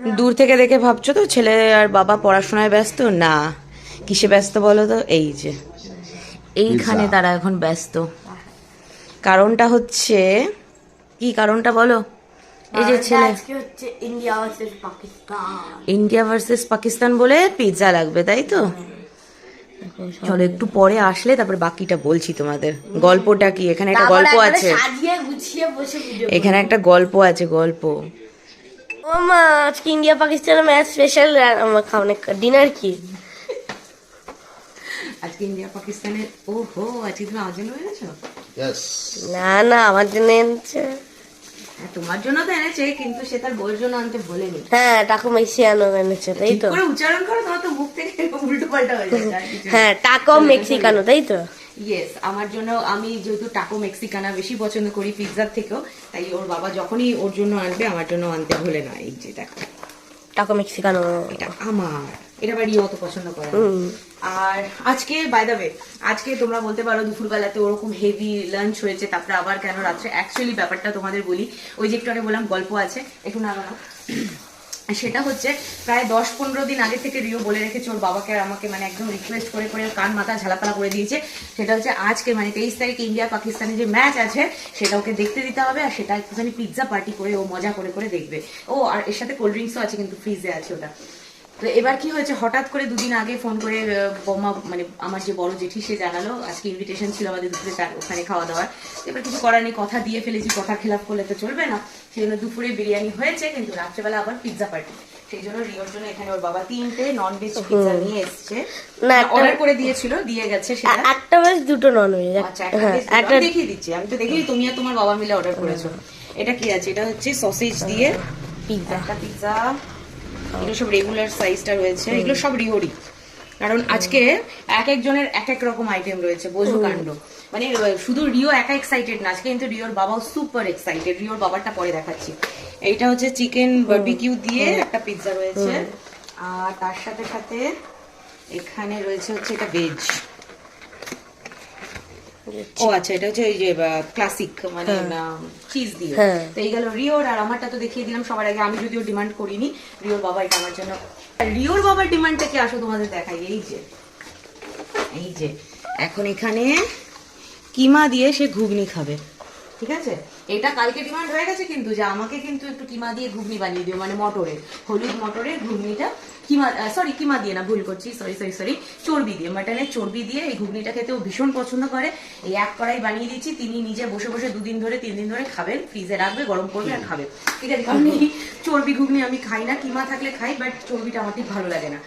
দূর থেকে দেখে ভাবছ তো ছেলে আর বাবা পড়াশোনায় ব্যস্ত? না। কিসে ব্যস্ত বলো তো? এই যে। এইখানে তারা এখন ব্যস্ত। কারণটা হচ্ছে কি কারণটা বলো? এই যে ছেলে। India versus Pakistan India versus Pakistan বলে পিৎজা লাগবে তাই তো? চলো একটু পরে আসলে তারপরে বাকিটা বলছি তোমাদের। গল্পটা কি? এখানে একটা গল্প আছে। সাজিয়ে গুছিয়ে বসে পুজো এখানে একটা গল্প আছে গল্প। ও মা আজকে ইন্ডিয়া পাকিস্তানের ম্যাচ স্পেশাল আমার খাওয়ানো ডিনার কি? আজকে ইন্ডিয়া পাকিস্তানের ও হো আজকে তুমি আমার জন্য এনেছো? না না আমার জন্য এনেছে। হ্যাঁ তোমার জন্য তো এনেছে কিন্তু সে তার বউয়ের জন্য আনতে ভোলেনি হ্যাঁ টাকো মেক্সিকানো এনেছে তাই তো। উচ্চারণ করো তোমার তো মুখ থেকে উল্টো পাল্টা হয়ে কিছু হ্যাঁ টাকো মেক্সিকানো তাই তো? ইয়েস আমার জন্য আমি যেহেতু টাকো মেক্সিকানা বেশি পছন্দ করি পিৎজার থেকেও তাই ওর বাবা যখনই ওর জন্য আনবে আমার জন্য আনতে ভুলে না এই যে দেখো। টাকো মেক্সিকানো। এটা আমার এটা বাড়ি অত পছন্দ করে। আর আজকে বাই দ্য ওয়ে আজকে তোমরা বলতে পারো দুপুরবেলাতে ওরকম হেভি লাঞ্চ হয়েছে তারপরে আবার কেন রাত্রে? অ্যাকচুয়ালি ব্যাপারটা তোমাদের বলি ওই যে একটু আগে বললাম গল্প আছে একটু না সেটা হচ্ছে প্রায় দশ পনেরো দিন আগে থেকে রিও বলে রেখেছে ওর বাবাকে আর আমাকে মানে একদম রিকোয়েস্ট করে করে কান মাথা ঝালাপালা করে দিয়েছে। সেটা হচ্ছে আজকে মানে তেইশ তারিখ ইন্ডিয়া পাকিস্তানের যে ম্যাচ আছে, সেটা ওকে দেখতে দিতে হবে আর সেটা একটুখানি পিৎজা পার্টি করে ও মজা করে করে দেখবে। ও আর এর সাথে কোল্ড ড্রিঙ্কসও আছে কিন্তু ফ্রিজে আছে ওটা। তো এবার কি হয়েছে? হঠাৎ করে দুদিন আগে ফোন করে বৌমা মানে আমার যে বড় জেঠি সে জানালো আজকে ইনভিটেশন ছিল আমাদের দুপুরে তার ওখানে খাওয়া দাওয়ার। এবার কিছু করার নেই কথা দিয়ে ফেলেছি কথা খেলাপ করলে তো চলবে না। সেই জন্য দুপুরে বিরিয়ানি হয়েছে কিন্তু রাত্রেবেলা আবার পিৎজা পার্টি সেই জন্য রিওর জন্য এখানে ওর বাবা তিনটে নন ভেজ পিৎজা নিয়ে এসছে। না, অর্ডার করে দিয়েছিল দিয়ে গেছে সেটা। একটা বেশ দুটো নন ভেজ আচ্ছা একটা হ্যাঁ দেখিয়ে দিচ্ছি আমি তো দেখিনি তুমি আর তোমার বাবা মিলে অর্ডার করেছ। এটা কি আছে? এটা হচ্ছে সসেজ দিয়ে পিৎজা একটা পিৎজা এগুলো সব রেগুলার সাইজটা রয়েছে। এগুলো সব রিওরি। কারণ আজকে এক একজনের এক এক রকম আইটেম রয়েছে বোঝো কাণ্ড। মানে শুধু রিও একা এক্সাইটেড না আজকে কিন্তু রিওর বাবাও সুপার এক্সাইটেড রিওর বাবারটা পরে দেখাচ্ছি। এইটা হচ্ছে চিকেন বারবিকিউ দিয়ে একটা পিৎজা রয়েছে। আর তার সাথে সাথে এখানে রয়েছে হচ্ছে এটা ভেজ ও আচ্ছা এটা হচ্ছে এই যে ক্লাসিক মানে চিজ দিয়ে। হ্যাঁ। তো এই গেল রিওর আর আমারটা তো দেখিয়ে দিলাম সবার আগে। আমি যদিও ডিমান্ড করিনি রিওর বাবা এটা আমার জন্য রিওর বাবার ডিমান্ডটা কি আসো তোমাদের দেখাই? এই যে। এই যে। এখন এখানে কিমা দিয়ে সে ঘুগনি খাবে। ঠিক আছে? এটা কালকে ডিমান্ড হয়ে গেছে কিন্তু যে আমাকে কিন্তু একটু কিমা দিয়ে ঘুগনি বানিয়ে দিও মানে মটরের হলুদ মটরের ঘুগনিটা কিমা সরি কিমা দিয়ে না ভুল করছি সরি সরি সরি চর্বি দিয়ে মাটনের চর্বি দিয়ে এই ঘুগনিটা খেতেও ভীষণ পছন্দ করে। এই এক কড়াই বানিয়ে দিচ্ছি তিনি নিজে বসে বসে দুদিন ধরে তিন দিন ধরে খাবেন ফ্রিজে রাখবে গরম করবে আর খাবে। ঠিক আছে কারণ চর্বি ঘুগনি আমি খাই না কিমা থাকলে খাই বাট চর্বিটা আমার ঠিক ভালো লাগে না।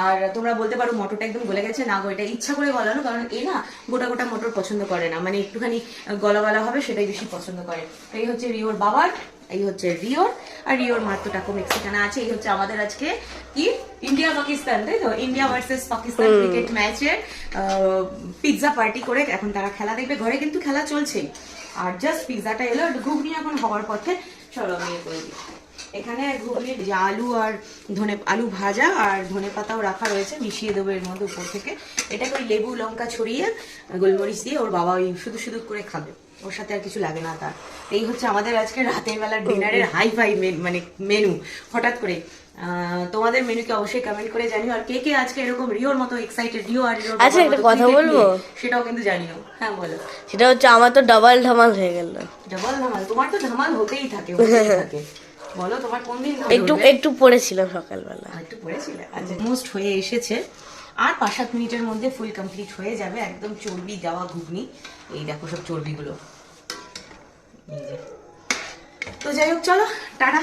আর তোমরা বলতে পারো মটরটা একদম গলে গেছে না গো এটা ইচ্ছা করে গলানো কারণ এ না গোটা গোটা মটর পছন্দ করে না। মানে একটুখানি গলা গলা হবে সেটাই বেশি পছন্দ করে। এই হচ্ছে রিওর বাবার এই হচ্ছে রিওর আর রিওর তো টাকো মেক্সিকানা আছে। এই হচ্ছে আমাদের আজকে কি? ইন্ডিয়া পাকিস্তান তাই তো? ইন্ডিয়া ভার্সেস পাকিস্তান ক্রিকেট ম্যাচের পিৎজা পার্টি করে এখন তারা খেলা দেখবে। ঘরে কিন্তু খেলা চলছেই। আর জাস্ট পিৎজাটা এলো ঘুগনি এখন হওয়ার পথে। চলো আমি করে দিই। এখানে ঘুগনির যে আলু আর ধনে আলু ভাজা আর ধনে পাতাও রাখা রয়েছে। মিশিয়ে দেবো এর মধ্যে উপর থেকে। এটাকে ওই লেবু লঙ্কা ছড়িয়ে গোলমরিচ দিয়ে ওর বাবা ওই শুধু শুধু করে খাবে। ওর সাথে আর কিছু লাগে না তার। এই হচ্ছে আমাদের আজকে রাতের বেলার ডিনারের হাই ফাই মানে মেনু হঠাৎ করে তোমাদের মেনুকে অবশ্যই কমেন্ট করে জানিও। আর কে কে আজকে এরকম রিওর মতো এক্সাইটেড রিও আর আচ্ছা, একটা কথা বলব? সেটাও কিন্তু জানিও। হ্যাঁ বলো। সেটা হচ্ছে আমার তো ডাবল ধামাল হয়ে গেল। ডাবল ধামাল? তোমার তো ধামাল হতেই থাকে হতেই থাকে। বলো তোমার কোন দিন একটু একটু পড়েছিলাম সকালবেলা। একটু পড়েছিলে? আচ্ছা মোস্ট হয়ে এসেছে। আর পাঁচ সাত মিনিটের মধ্যে ফুল কমপ্লিট হয়ে যাবে একদম চর্বি দেওয়া ঘুগনি। এই দেখো সব চর্বিগুলো। তো যাই হোক, চলো, টাটা।